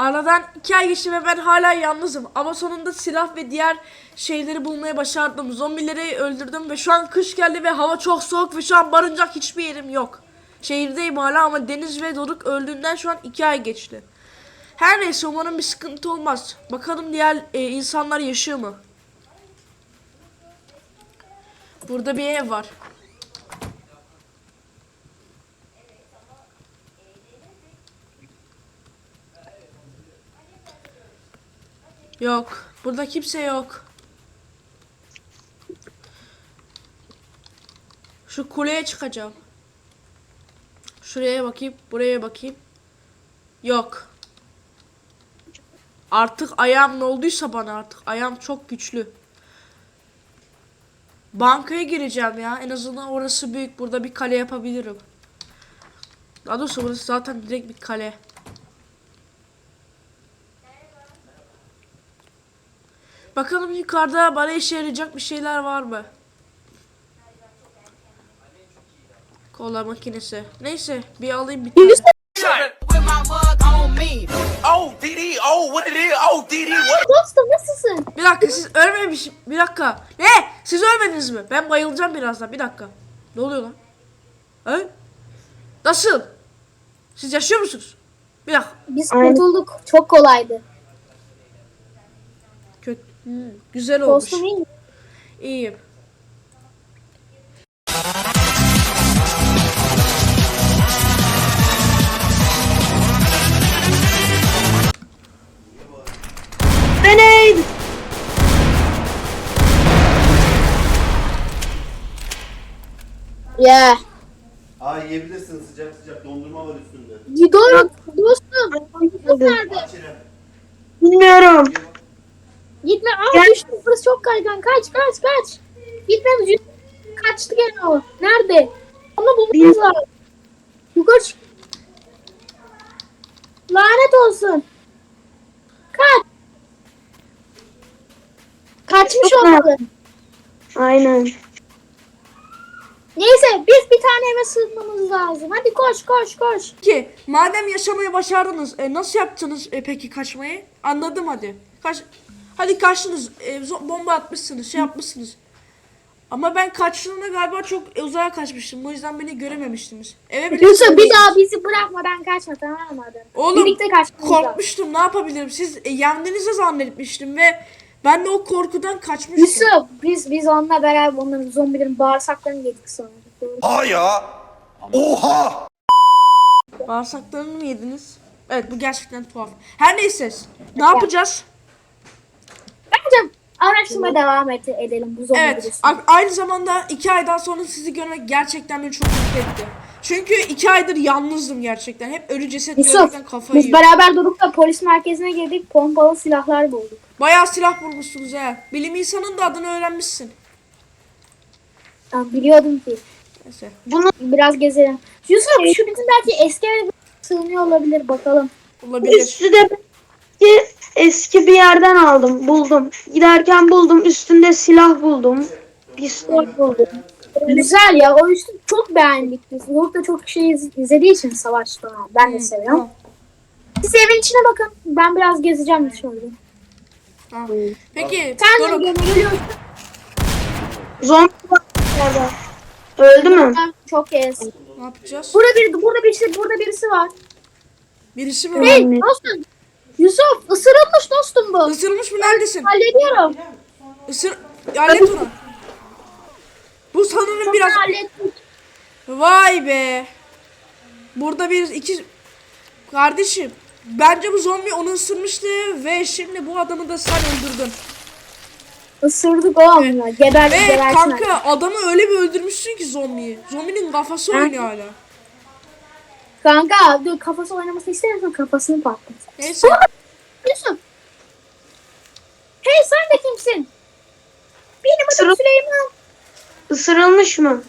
Aradan iki ay geçti ve ben hala yalnızım. Ama sonunda silah ve diğer şeyleri bulmaya başardım. Zombileri öldürdüm ve şu an kış geldi ve hava çok soğuk ve şu an barınacak hiçbir yerim yok. Şehirdeyim hala ama Deniz ve Doruk öldüğünden şu an iki ay geçti. Her neyse umarım bir sıkıntı olmaz. Bakalım diğer e, insanlar yaşıyor mu? Burada bir ev var. Yok. Burada kimse yok. Şu kuleye çıkacağım. Şuraya bakayım, buraya bakayım. Yok. Artık ayağım ne olduysa bana artık. Ayağım çok güçlü. Bankaya gireceğim ya. En azından orası büyük. Burada bir kale yapabilirim. Daha doğrusu burası zaten direkt bir kale. Bakalım yukarıda bana işe yarayacak bir şeyler var mı? Kola makinesi. Neyse bir alayım bir tane. Dostum nasılsın? Bir dakika siz ölmemiş. Bir dakika. Ne? Siz ölmediniz mi? Ben bayılacağım birazdan. Bir dakika. Ne oluyor lan? He? Nasıl? Siz yaşıyor musunuz? Bir dakika. Biz kurtulduk. Çok kolaydı. Hmm, güzel olmuş. Dostum iyi mi? İyiyim. Grenade! Yeah. Aa yiyebilirsin sıcak sıcak dondurma var üstünde. Gidiyorum. Dostum. İrem. Bilmiyorum. Gitme. Aa Gel. düştüm. Burası çok kaygan. Kaç kaç kaç. Gitme. düş- Kaçtı gene o. Nerede? Onu bulmamız lazım. Yukarı çık. Lanet olsun. Kaç. Kaçmış Çok olmalı. Aynen. Neyse biz bir tane eve sığınmamız lazım. Hadi koş koş koş. Ki madem yaşamayı başardınız e, nasıl yaptınız e, peki kaçmayı? Anladım hadi. Kaç Hadi kaçtınız. E, bomba atmışsınız, şey yapmışsınız. Ama ben kaçtığımda galiba çok uzağa kaçmıştım. Bu yüzden beni görememiştiniz. Eve bile Yusuf bir daha bizi bırakmadan kaçma tamam mı? adam? Oğlum Birlikte korkmuştum. Ne yapabilirim? Siz e, yendiğinizi zannetmiştim ve ben de o korkudan kaçmıştım. Yusuf biz biz onunla beraber onların zombilerin bağırsaklarını yedik sonra. Ha ya. Oha. Bağırsaklarını mı yediniz? Evet bu gerçekten tuhaf. Her neyse. Ne yapacağız? Araştırmaya devam et, edelim bu zombi Evet. virüsünü. Aynı zamanda iki aydan sonra sizi görmek gerçekten beni çok mutlu etti. Çünkü iki aydır yalnızdım gerçekten. Hep ölü ceset Yusuf görmekten kafayı biz yiyorum. beraber durup da polis merkezine girdik pompalı silahlar bulduk. Bayağı silah bulmuşsunuz he. Bilim insanın da adını öğrenmişsin. Ya, biliyordum ki. Neyse. Biraz gezelim. Yusuf şu bizim belki eski eve sığınıyor olabilir bakalım. Olabilir. Üstü de eski, bir yerden aldım. Buldum. Giderken buldum. Üstünde silah buldum. Pistol buldum. Güzel ya o üstü çok beğendik biz. Yok da çok şey iz- izlediği için savaşta. Ben de seviyorum. Siz evin içine bakın. Ben biraz gezeceğim dışarıda. Tamam. Peki Sen de Doruk. geliyorsun. Zombi var orada. Öldü mü? Çok gez. Ne yapacağız? Burada bir burada birisi burada birisi var. Birisi mi var? Hey dostum. Yusuf ısırılmış dostum bu. Isırılmış mı? Neredesin? Hallediyorum. Isır... Hallet onu. Bu sanırım biraz... hallettik. Vay be. Burada bir iki... Kardeşim. Bence bu zombi onu ısırmıştı ve şimdi bu adamı da sen öldürdün. Isırdık o onunla. Geber, Ve gebersin. kanka adamı öyle bir öldürmüşsün ki zombiyi. Zombinin kafası oynuyor hala. Kanka dur kafası oynamasını istemiyorsan kafasını patlat. Neyse. Yusuf. Hey sen de kimsin? Benim adım Isırıl- Süleyman. Isırılmış mı?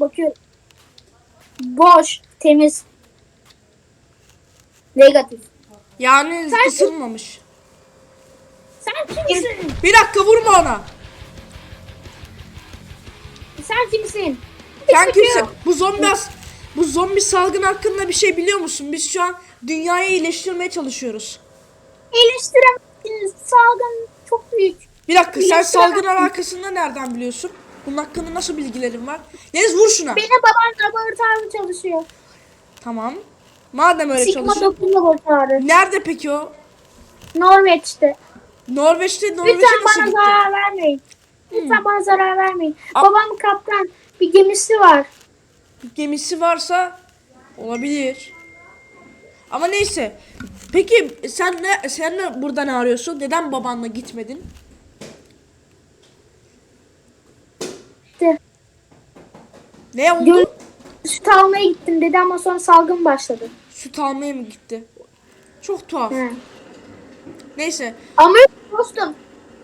Bakıyorum. Boş, temiz. Negatif. Yani Sen- ısırmamış. Sen kimsin? Bir dakika vurma ona. Sen kimsin? Sen kimsin? Bu zombi as... Bu zombi salgını hakkında bir şey biliyor musun? Biz şu an dünyayı iyileştirmeye çalışıyoruz. Eleştiremezsiniz. Salgın çok büyük. Bir dakika sen salgın alakasında nereden biliyorsun? Bunun hakkında nasıl bilgilerin var? Deniz vur şuna. Benim babam laboratuvarda çalışıyor. Tamam. Madem öyle Sigma çalışıyor. 9 laboratuvarı. Nerede peki o? Norveç'te. Norveç'te Norveç'e Lütfen nasıl bana gitti? zarar vermeyin. Lütfen bana zarar vermeyin. A- Babam kaptan. Bir gemisi var. Gemisi varsa olabilir. Ama neyse. Peki sen ne sen ne burada ne arıyorsun? Neden babanla gitmedin? İşte Ne oldu? göl süt almaya gittim dedi ama sonra salgın başladı. Süt almaya mı gitti? Çok tuhaf. He. Neyse. Ama dostum.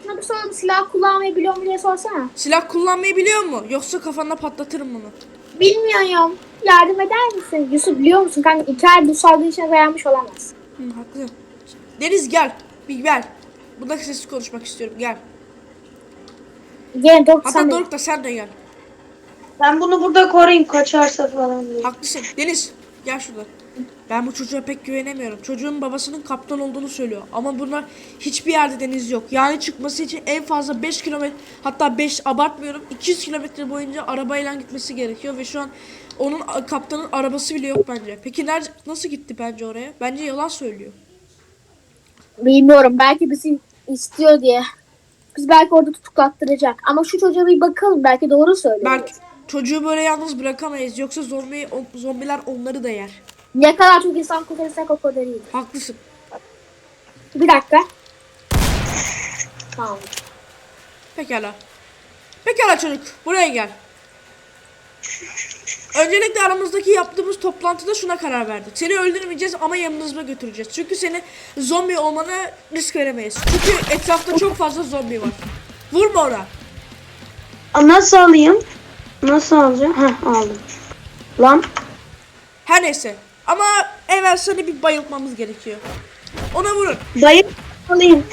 Şuna bir soralım silah kullanmayı biliyor mu diye sorsana. Silah kullanmayı biliyor mu? Yoksa kafanda patlatırım bunu. Bilmiyorum. Yardım eder misin? Yusuf biliyor musun kanka iki ay bu salgın işine dayanmış olamaz. Hı, haklı. Deniz gel. Bir gel. Burada sesli konuşmak istiyorum. Gel. Gene Doruk Hatta sen. Doruk da sen de gel. Ben bunu burada koruyayım kaçarsa falan diye. Haklısın. Deniz gel şurada. Ben bu çocuğa pek güvenemiyorum. Çocuğun babasının kaptan olduğunu söylüyor. Ama bunlar hiçbir yerde deniz yok. Yani çıkması için en fazla 5 kilometre hatta 5 abartmıyorum 200 kilometre boyunca arabayla gitmesi gerekiyor ve şu an onun kaptanın arabası bile yok bence. Peki nerede nasıl gitti bence oraya? Bence yalan söylüyor. Bilmiyorum belki bizi istiyor diye. Biz belki orada tutuklattıracak. Ama şu çocuğa bir bakalım belki doğru söylüyor. Belki çocuğu böyle yalnız bırakamayız. Yoksa zombi o- zombiler onları da yer. Ne kadar çok insan kurtarırsak o kadar iyi. Haklısın. Bir dakika. Tamam. Pekala. Pekala çocuk. Buraya gel. Öncelikle aramızdaki yaptığımız toplantıda şuna karar verdik. Seni öldürmeyeceğiz ama yanımızda götüreceğiz. Çünkü seni zombi olmana risk veremeyiz. Çünkü etrafta çok fazla zombi var. Vurma ona. Nasıl alayım? Nasıl alacağım? Heh aldım. Lan Her neyse. Ama evvel seni bir bayıltmamız gerekiyor. Ona vurun. bayıp alayım.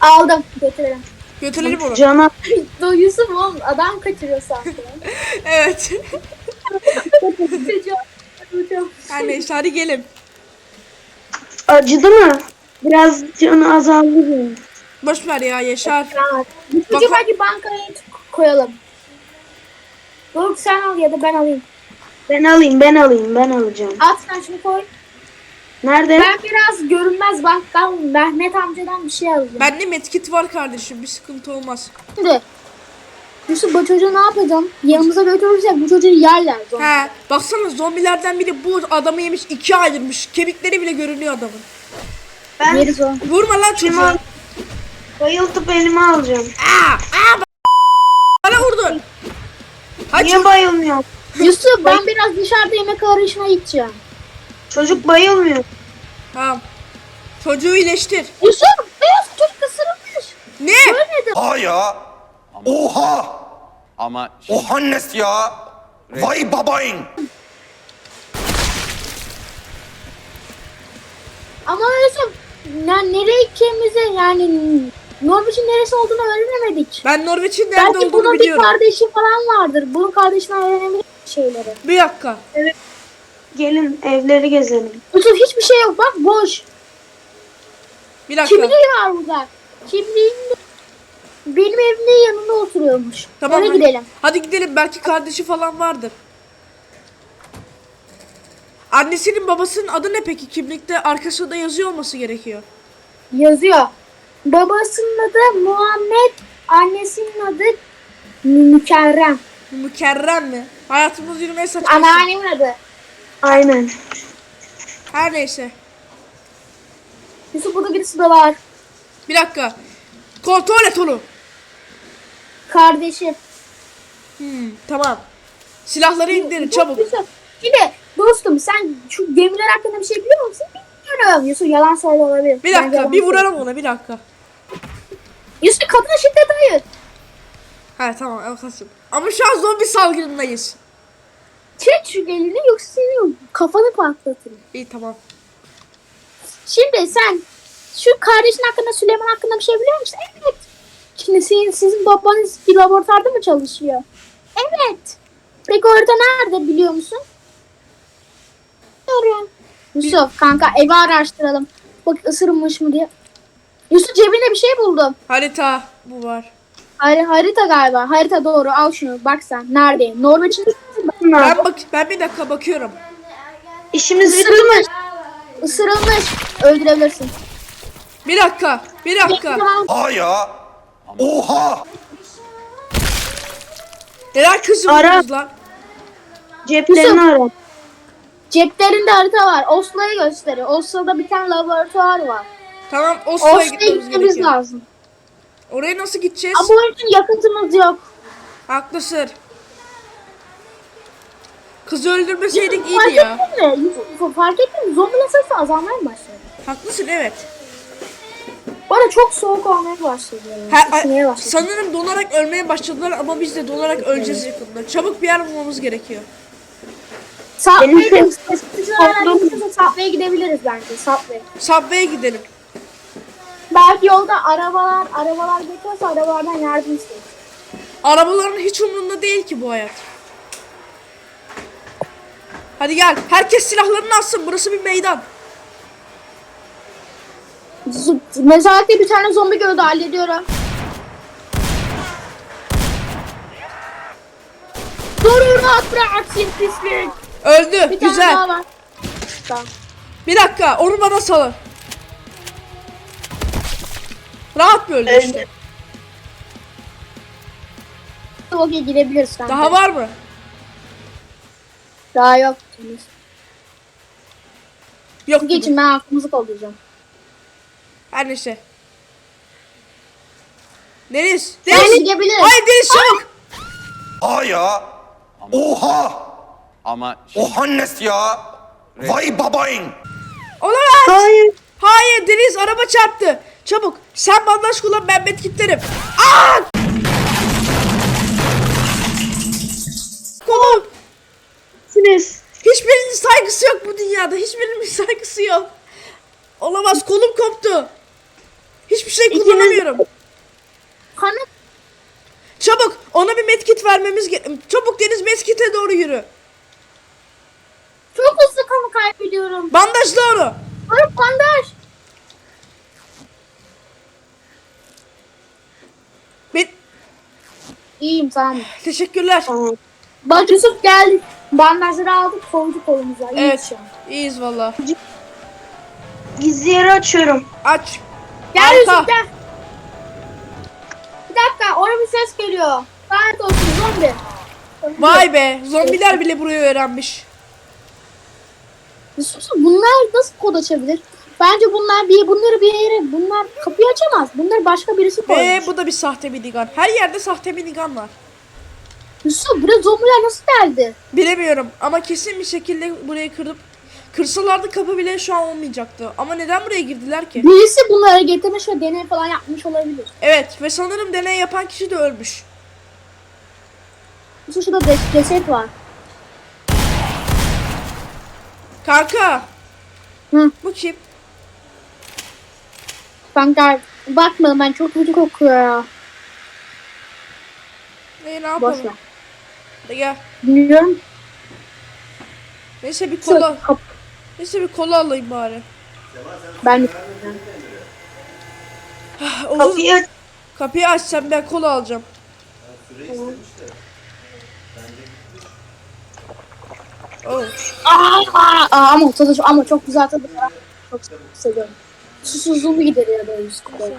Aldım. Götürelim. Götürelim onu. Cana Do Yusuf oğlum adam kaçırıyor sanki. Evet. Her neyse hadi gelin. acıdı mı? Biraz canı azaldı. Boş ver ya Yaşar. Bak- belki bankaya koyalım. Doruk sen al ya da ben alayım. Ben alayım ben alayım ben alacağım. At sen şunu koy. Nerede? Ben biraz görünmez banktan Mehmet amcadan bir şey alacağım. Bende medkit var kardeşim. Bir sıkıntı olmaz. Şimdi Yusuf bu çocuğu ne yapacağım? Yanımıza götürürsek bu çocuğu yerler. zombi. He, baksana zombilerden biri bu adamı yemiş ikiye ayrılmış. Kemikleri bile görünüyor adamın. Ben Yeriz. Vurma lan çocuğu. al- bayıltıp elime alacağım. Aa, aa, bana vurdun. Hadi Niye bayılmıyor? Yusuf ben biraz dışarıda yemek arayışına gideceğim. Çocuk bayılmıyor. tamam. Çocuğu iyileştir. Yusuf beyaz çocuk ısırılmış. Ne? Ölmedi. Ha ya. Oha. Ama şey, Oha nes ya. Vay babayın. Ama Yusuf ya nereye gideceğimizi yani Norveç'in neresi olduğunu öğrenemedik. Ben Norveç'in nerede Belki olduğunu bunun bir biliyorum. kardeşi falan vardır. Bunun kardeşinden öğrenebiliriz şeyleri. Bir dakika. Gelin evleri gezelim. Yusuf hiçbir şey yok bak boş. Bir dakika. Kimliği var burada. Kimliğin benim evimin yanında oturuyormuş. Tamam Oraya hadi. gidelim. Hadi gidelim. Belki kardeşi falan vardır. Annesinin babasının adı ne peki? Kimlikte arkasında yazıyor olması gerekiyor. Yazıyor. Babasının adı Muhammed, annesinin adı Mükerrem. Mükerrem mi? Hayatımız yürümeye saçmasın. Anneannemin adı. Aynen. Her neyse. Yusuf burada birisi de var. Bir dakika. Kontrol et onu. Kardeşi. Hmm, tamam. Silahları indirin çabuk. Yusuf. Şimdi dostum sen şu gemiler hakkında bir şey biliyor musun? Bilmiyorum. Yusuf yalan söylüyor olabilir. Bir Ben dakika yalan bir söylüyorum. vuralım ona bir dakika. Kadına şiddet hayır. Ha tamam arkadaşım. Ama şu an zombi salgınındayız. Çek şu elini yoksa senin kafanı patlatırım. İyi tamam. Şimdi sen şu kardeşin hakkında Süleyman hakkında bir şey biliyor musun? Evet. Şimdi sizin, sizin babanız bir laboratuvarda mı çalışıyor? Evet. Peki orada nerede biliyor musun? Arıyorum. Yusuf kanka evi araştıralım. Bak ısırılmış mı diye. Yusuf cebinde bir şey buldum. Harita bu var. Har harita galiba. Harita doğru. Al şunu. Bak sen. Neredeyim? Norveç'in Ben bak ben bir dakika bakıyorum. İşimiz ısırılmış. Isırılmış. Öldürebilirsin. Bir dakika. Bir dakika. Ha ya. Oha. Neden kızım Ara. lan? Ceplerini ara. Ceplerinde harita var. Oslo'yu gösteriyor. Oslo'da bir tane laboratuvar var. Tamam Oslo'ya Oslo'ya gitmemiz gitmemiz gerekiyor. lazım. Oraya nasıl gideceğiz? Ama bunun için yakıtımız yok. Haklısın. Kızı öldürmeseydik Fark iyiydi ya. ettin mi? Yusuf, Fark ettin mi? Zombiler sayısı azalmaya başladı? Haklısın evet. Arada çok soğuk olmaya başladı. Yani. Ha, Üşümeye a- başladı. sanırım donarak ölmeye başladılar ama biz de donarak öleceğiz yakında. Çabuk bir yer bulmamız gerekiyor. Benim Subway'de ses- ısıtıcılar korktum. alakasıyla Subway'e gidebiliriz bence. Subway. Subway'e gidelim. Belki yolda arabalar, arabalar bekliyorsa arabalardan yardım isteyin. Arabaların hiç umurunda değil ki bu hayat. Hadi gel. Herkes silahlarını alsın. Burası bir meydan. Z- Mezarlıkta bir tane zombi gördü hallediyorum. Dur rahat bırak pislik. Öldü. Bir tane Güzel. daha var. Tamam. Bir dakika. Onu bana salın. Rahat bir öldü işte. Okey gidebiliriz kanka. Daha var mı? Daha yok. Yok. gibi. Geçin ben aklımızı kollayacağım. Her neyse. Deniz. Deniz. gidebiliriz. Hayır Deniz çabuk. Ha ya. Oha. Ama şey, Ohannes ya. Vay babayın. Olamaz. Hayır. Hayır Deniz araba çarptı. Çabuk. Sen bandaj kullan ben medkitlerim. Aa! Kolum. Siniz. Hiçbirinin saygısı yok bu dünyada. Hiçbirinin saygısı yok. Olamaz kolum koptu. Hiçbir şey kullanamıyorum. Kanı Çabuk ona bir medkit vermemiz gerek. Çabuk Deniz medkite doğru yürü. çok hızlı kanı kaybediyorum. Bandajla onu. Dur bandaj. İyiyim tamam. Teşekkürler. Tamam. Bak Yusuf geldi. Bandajları aldık koyduk kolumuza. İyi Evet. şu an. İyiyiz valla. Gizli yeri açıyorum. Aç. Gel Arka. Yusuf gel. Bir dakika orada bir ses geliyor. Lanet olsun zombi. Vay be. Zombiler bile burayı öğrenmiş. Yusuf bunlar nasıl kod açabilir? Bence bunlar bir bunları bir yere bunlar kapıyı açamaz. Bunları başka birisi Ve koymuş. bu da bir sahte minigun. Her yerde sahte minigun var. Yusuf buraya zombiler nasıl geldi? Bilemiyorum ama kesin bir şekilde burayı kırıp kırsalardı kapı bile şu an olmayacaktı. Ama neden buraya girdiler ki? Birisi bunları getirmiş ve deney falan yapmış olabilir. Evet ve sanırım deney yapan kişi de ölmüş. Yusuf şurada de- ceset var. Kanka. Hı. Bu kim? Kanka bakmadım ben çok kötü kokuyor ya. E, ne Boş yapalım? ver. Hadi gel. Bilmiyorum. Neyse bir kola. Kap- Neyse bir kola alayım bari. Ben Oğuz, Kapıyı aç. kapıyı açsam ben kola alacağım. Oh. Aa, aa, ama tadı ama çok güzel tadı. Çok seviyorum. Susuzluğumu gideriyor böyle böyle.